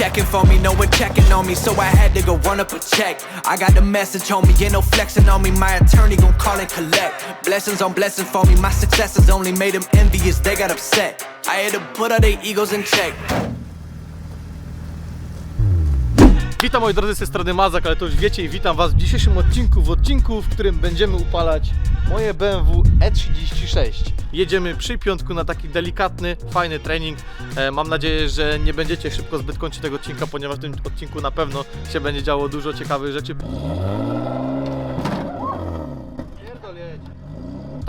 checking for me, no one checking on me, so I had to go run up a check. I got the message on me, ain't no flexing on me. My attorney gon' call and collect. Blessings on blessings for me, my successes only made them envious, they got upset. I had to put all their egos in check. Witam moi drodzy z tej strony Mazak, ale to już wiecie i witam was w dzisiejszym odcinku, w odcinku, w którym będziemy upalać moje BMW E36. Jedziemy przy piątku na taki delikatny, fajny trening. E, mam nadzieję, że nie będziecie szybko zbyt kończyć tego odcinka, ponieważ w tym odcinku na pewno się będzie działo dużo ciekawych rzeczy.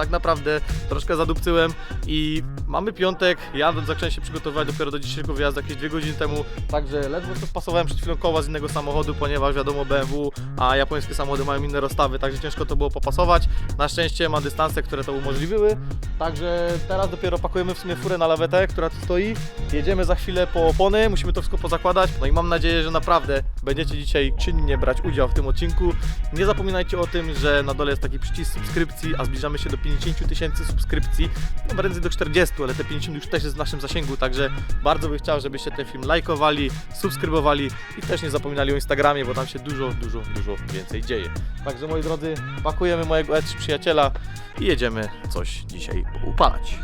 Tak naprawdę troszkę zadupcyłem i mamy piątek. Ja zacząłem się przygotowywać dopiero do dzisiejszego wyjazdu jakieś dwie godziny temu. Także ledwo co spasowałem przed chwilą koła z innego samochodu, ponieważ wiadomo BMW, a japońskie samochody mają inne rozstawy, także ciężko to było popasować. Na szczęście ma dystanse, które to umożliwiły. Także teraz dopiero pakujemy w sumie furę na lawetę, która tu stoi. Jedziemy za chwilę po opony, musimy to wszystko pozakładać. No i mam nadzieję, że naprawdę będziecie dzisiaj czynnie brać udział w tym odcinku. Nie zapominajcie o tym, że na dole jest taki przycisk subskrypcji, a zbliżamy się do 50 tysięcy subskrypcji. No prędzej do 40, ale te 50 już też jest w naszym zasięgu, także bardzo bym chciał, żebyście ten film lajkowali, subskrybowali i też nie zapominali o Instagramie, bo tam się dużo, dużo, dużo więcej dzieje. Także moi drodzy, pakujemy mojego E3 przyjaciela i jedziemy coś dzisiaj upalać.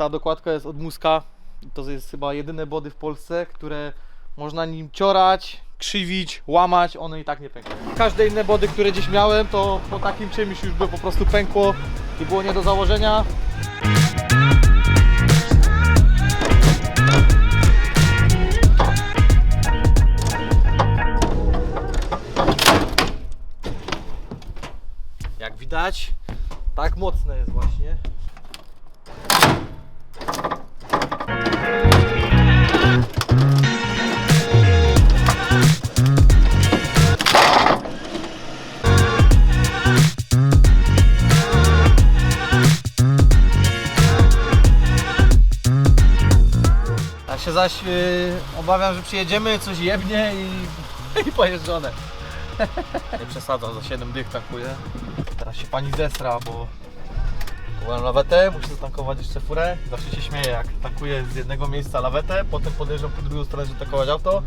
Ta dokładka jest od Muska. To jest chyba jedyne body w Polsce, które można nim ciorać, krzywić, łamać, one i tak nie pękną. Każde inne body, które gdzieś miałem, to po takim czymś już by po prostu pękło i było nie do założenia. Jak widać, tak mocne jest właśnie. Zaś yy, obawiam, że przyjedziemy, coś jebnie i, i pojeżdżone. Nie przesadzam, za 7 dych tankuję. Teraz się pani zesra, bo kupiłem lawetę, muszę zatankować jeszcze furę. Zawsze się śmieję, jak tankuję z jednego miejsca lawetę, potem podjeżdżam po drugą stronę, żeby tankować auto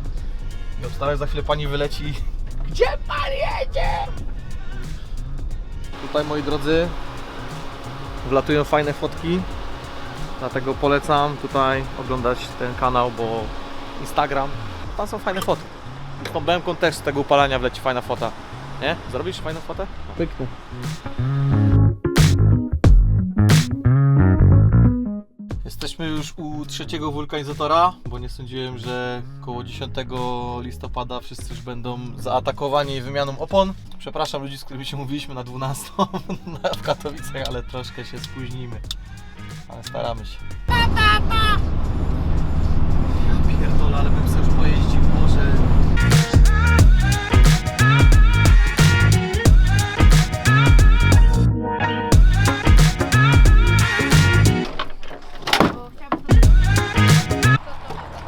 i obstawiam, za chwilę pani wyleci. Gdzie pan jedzie? Tutaj moi drodzy, wlatują fajne fotki. Dlatego polecam tutaj oglądać ten kanał, bo Instagram, tam są fajne foty. Z tą BMką też z tego upalania wleci fajna fota. Nie? Zrobisz fajną fotę? Pyknę. Jesteśmy już u trzeciego wulkanizatora, bo nie sądziłem, że koło 10 listopada wszyscy już będą zaatakowani wymianą opon. Przepraszam ludzi, z którymi się mówiliśmy na 12 na- w Katowicach, ale troszkę się spóźnimy. Ale staramy się. Ja pierdolę, ale bym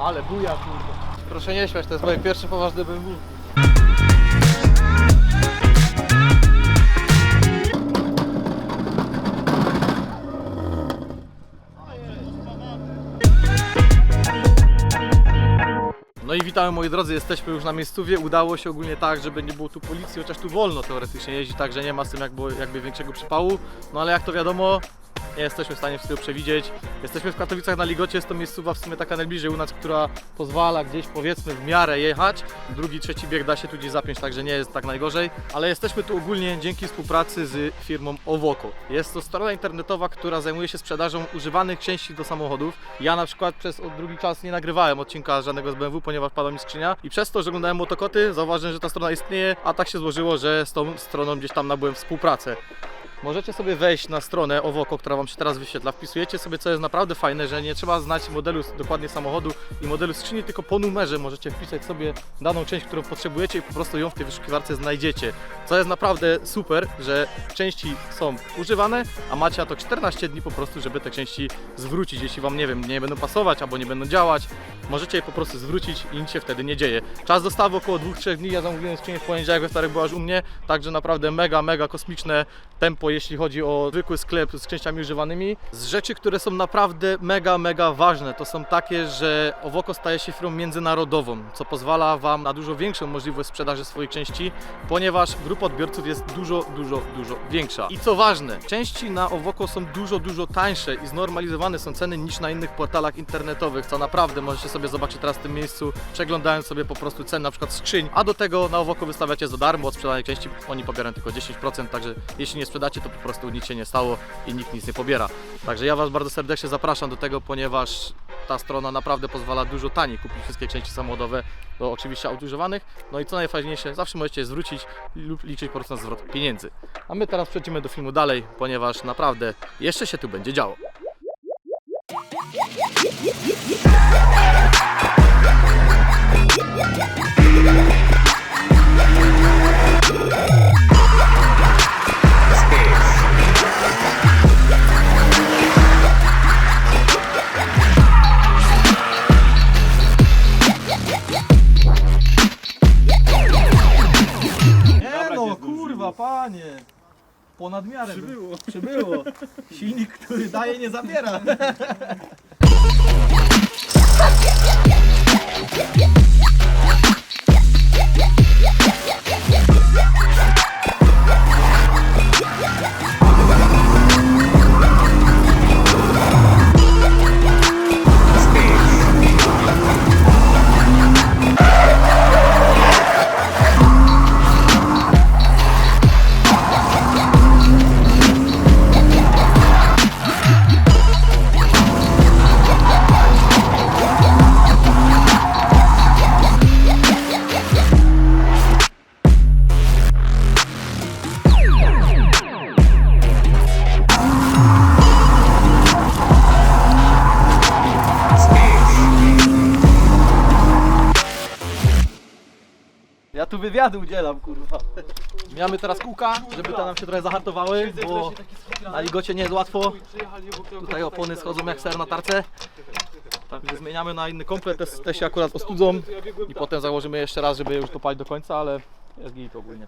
Ale buja kurde. Proszę nie śmiać, to jest moje pierwsze poważne BMW. No i witamy moi drodzy, jesteśmy już na miejscowie. Udało się ogólnie tak, żeby nie było tu policji, chociaż tu wolno teoretycznie jeździć, także nie ma z tym jakby, jakby większego przypału. No ale jak to wiadomo, nie jesteśmy w stanie wszystkiego przewidzieć. Jesteśmy w Katowicach na Ligocie, jest to miejscowa w sumie taka najbliżej u nas, która pozwala gdzieś powiedzmy w miarę jechać. Drugi, trzeci bieg da się tu gdzieś zapiąć, także nie jest tak najgorzej. Ale jesteśmy tu ogólnie dzięki współpracy z firmą Owoko. Jest to strona internetowa, która zajmuje się sprzedażą używanych części do samochodów. Ja na przykład przez drugi czas nie nagrywałem odcinka żadnego z BMW, ponieważ padła mi skrzynia i przez to, że oglądałem motokoty, zauważyłem, że ta strona istnieje, a tak się złożyło, że z tą stroną gdzieś tam nabyłem współpracę. Możecie sobie wejść na stronę Owoko, która Wam się teraz wyświetla, wpisujecie sobie, co jest naprawdę fajne, że nie trzeba znać modelu dokładnie samochodu i modelu skrzyni, tylko po numerze możecie wpisać sobie daną część, którą potrzebujecie i po prostu ją w tej wyszukiwarce znajdziecie. Co jest naprawdę super, że części są używane, a macie na to 14 dni po prostu, żeby te części zwrócić. Jeśli Wam, nie wiem, nie będą pasować albo nie będą działać, możecie je po prostu zwrócić i nic się wtedy nie dzieje. Czas dostawy około 2-3 dni, ja zamówiłem skrzynię w poniedziałek, we wtorek była już u mnie, także naprawdę mega, mega kosmiczne tempo, jeśli chodzi o zwykły sklep z częściami używanymi. Z rzeczy, które są naprawdę mega, mega ważne, to są takie, że Owoko staje się firmą międzynarodową, co pozwala Wam na dużo większą możliwość sprzedaży swoich części, ponieważ grupa odbiorców jest dużo, dużo, dużo większa. I co ważne, części na Owoko są dużo, dużo tańsze i znormalizowane są ceny niż na innych portalach internetowych, co naprawdę możecie sobie zobaczyć teraz w tym miejscu, przeglądając sobie po prostu cen na przykład skrzyń, a do tego na Owoko wystawiacie za darmo od sprzedanej części, oni pobierają tylko 10%, także jeśli nie sprzedacie, to po prostu nic się nie stało i nikt nic nie pobiera. Także ja Was bardzo serdecznie zapraszam do tego, ponieważ ta strona naprawdę pozwala dużo taniej kupić wszystkie części samochodowe, do oczywiście aut. No i co najfajniejsze, zawsze możecie je zwrócić lub liczyć po prostu na zwrot pieniędzy. A my teraz przechodzimy do filmu dalej, ponieważ naprawdę jeszcze się tu będzie działo. Ponad miarę przybyło. Przybyło. Silnik, który daje, nie zabiera. Ja tu wywiadu udzielam, kurwa. Mamy teraz kółka, żeby te nam się trochę zahartowały, bo na ligocie nie jest łatwo. Tutaj opony schodzą jak ser na tarce. Także zmieniamy na inny komplet, te, te się akurat ostudzą i potem założymy jeszcze raz, żeby już dopalić do końca, ale jest git ogólnie.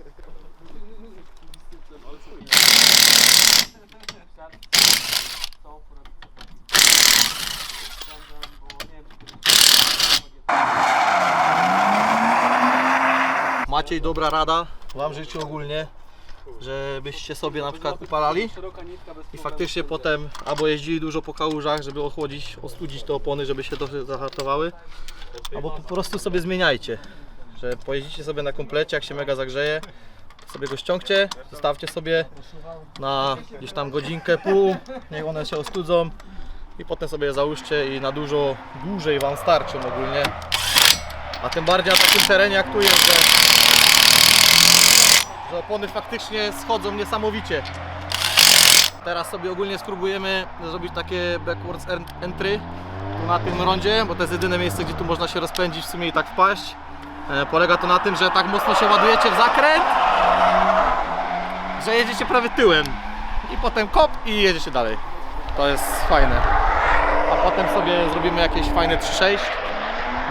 Maciej, dobra rada, Wam życzę ogólnie, żebyście sobie na przykład upalali. I faktycznie potem albo jeździli dużo po kałużach, żeby ochłodzić, ostudzić te opony, żeby się dobrze zahartowały, albo po prostu sobie zmieniajcie, że pojeździcie sobie na komplecie, jak się mega zagrzeje, sobie go ściągcie, zostawcie sobie na gdzieś tam godzinkę, pół, niech one się ostudzą i potem sobie je załóżcie i na dużo dłużej Wam starczą ogólnie. A tym bardziej na takim terenie jak tu jest, że, że opony faktycznie schodzą niesamowicie. Teraz sobie ogólnie spróbujemy zrobić takie backwards en- entry na tym rondzie, bo to jest jedyne miejsce, gdzie tu można się rozpędzić w sumie i tak wpaść. E, polega to na tym, że tak mocno się ładujecie w zakręt, że jedziecie prawie tyłem. I potem kop i jedziecie dalej. To jest fajne. A potem sobie zrobimy jakieś fajne 3-6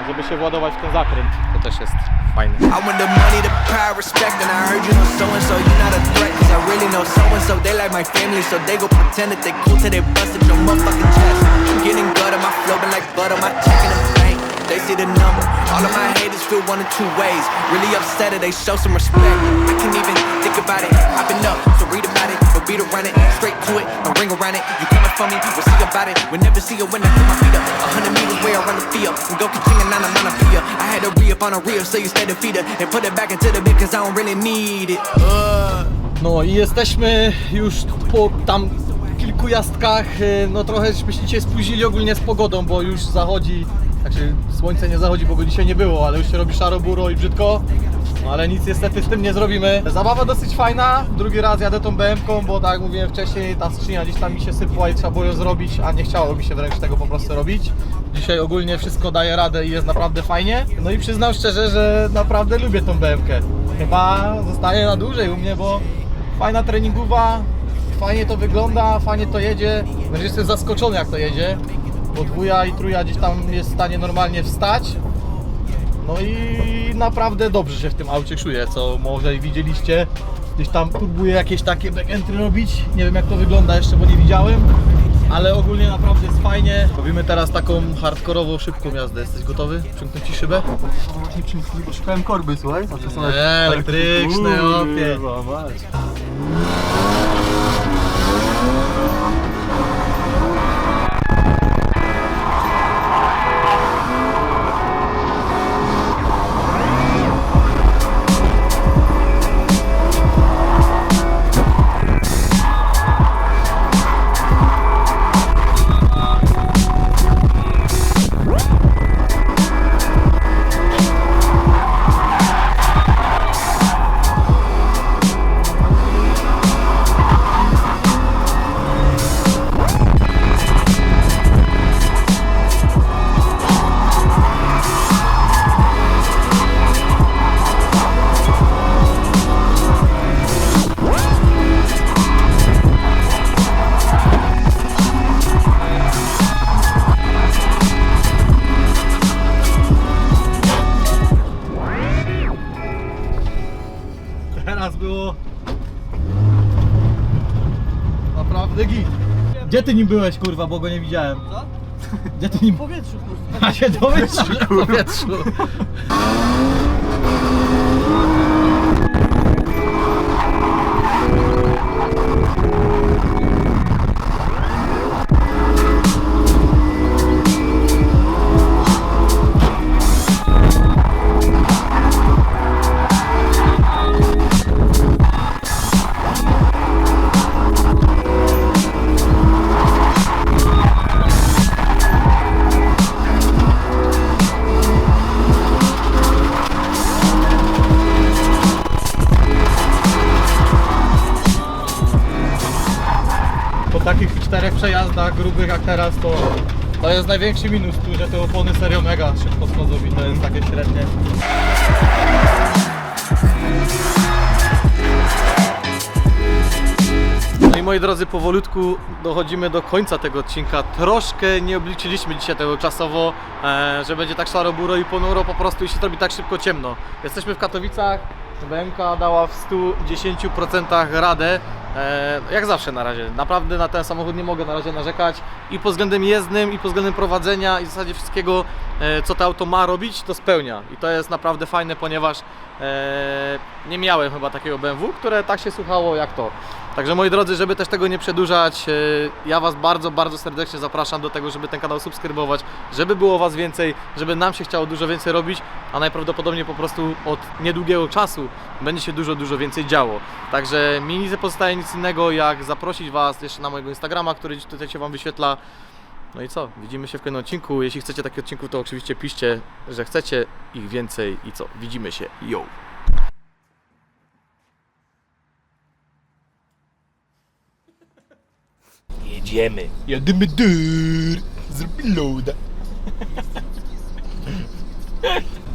żeby się władować w ten zakręt. To też jest fajne. I want the money, the power, respect, and I heard you know so and so. You're not a threat, cause I really know so and so. They like my family, so they go pretend that they cool till they busted your motherfucking chest. Getting gutter, my flow been like butter, my checking them bank. They see the number. All of my haters feel one of two ways. Really upset or they show some respect. I can't even think about it. I've been up, so beat around it, straight to it, a ring around it. You coming for me, we'll see about it. We'll never see when I put my feet up. A hundred meters where I run the field. And go king and nana nana pia. I had to re up on a reel, so you stay feeder. And put it back into the bit, cause I don't really need it. Uh. No i jesteśmy już po tam kilku jazdkach. e, No trochę żeśmy się spóźnili ogólnie z pogodą, bo już zachodzi, znaczy słońce nie zachodzi, bo go dzisiaj nie było, ale już się robi szaro, buro i brzydko. No ale nic niestety z tym nie zrobimy. Zabawa dosyć fajna. Drugi raz jadę tą BM-ką, bo tak jak mówiłem wcześniej, ta skrzynia gdzieś tam mi się sypła i trzeba było ją zrobić, a nie chciało mi się wręcz tego po prostu robić. Dzisiaj ogólnie wszystko daje radę i jest naprawdę fajnie. No i przyznam szczerze, że naprawdę lubię tą BM-kę. Chyba zostaje na dłużej u mnie, bo fajna treningowa, fajnie to wygląda, fajnie to jedzie. Wręcz jestem zaskoczony jak to jedzie, bo dwuja i truja gdzieś tam jest w stanie normalnie wstać. No i naprawdę dobrze się w tym aucie czuję, co może i widzieliście. Gdzieś tam próbuję jakieś takie backentry robić. Nie wiem jak to wygląda jeszcze, bo nie widziałem. Ale ogólnie naprawdę jest fajnie. Robimy teraz taką hardkorową, szybką jazdę. Jesteś gotowy? Przymknąć Ci szybę? Właśnie przymknij, bo szukałem korby, słuchaj. To są Nie, elektryczne, opie. Kurwa, mać. Teraz było naprawdę git. Gdzie ty nim byłeś, kurwa, bo go nie widziałem? Co? Gdzie ty nim... W powietrzu, kurwa. A się do powietrzu, w powietrzu. Teraz to to jest największy minus tu, że te opony serio mega szybko schodzą i to jest takie średnie. No i moi drodzy, powolutku dochodzimy do końca tego odcinka. Troszkę nie obliczyliśmy dzisiaj tego czasowo, e, że będzie tak szaro, buro i ponuro po prostu i się zrobi tak szybko ciemno. Jesteśmy w Katowicach, BMK dała w 110% radę, jak zawsze na razie. Naprawdę na ten samochód nie mogę na razie narzekać i pod względem jezdnym, i pod względem prowadzenia i w zasadzie wszystkiego, e, co to auto ma robić, to spełnia. I to jest naprawdę fajne, ponieważ e, nie miałem chyba takiego BMW, które tak się słuchało jak to. Także moi drodzy, żeby też tego nie przedłużać, e, ja Was bardzo, bardzo serdecznie zapraszam do tego, żeby ten kanał subskrybować, żeby było Was więcej, żeby nam się chciało dużo więcej robić, a najprawdopodobniej po prostu od niedługiego czasu będzie się dużo, dużo więcej działo. Także mi nie pozostaje nic innego, jak zaprosić Was jeszcze na mojego Instagrama, który tutaj się Wam wyświetla. No i co? Widzimy się w kolejnym odcinku. Jeśli chcecie takich odcinków, to oczywiście piszcie, że chcecie ich więcej i co? Widzimy się. Yo! Jedziemy. Jedymy dur, zrobi loada.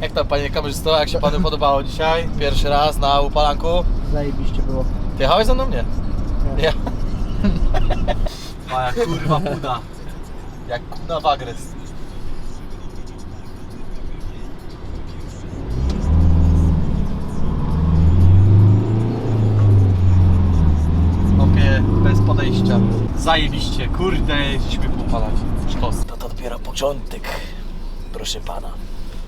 Jak tam panie kamerzysto, jak się panu podobało dzisiaj? Pierwszy raz na upalanku? Zajebiście było. Ty jechałeś ze mną? Nie. Nie. A jak kurwa puda. Jak kuna w Zajebiście, kurde, jeździliśmy popalać. Sztos. To, to dopiero początek, proszę pana.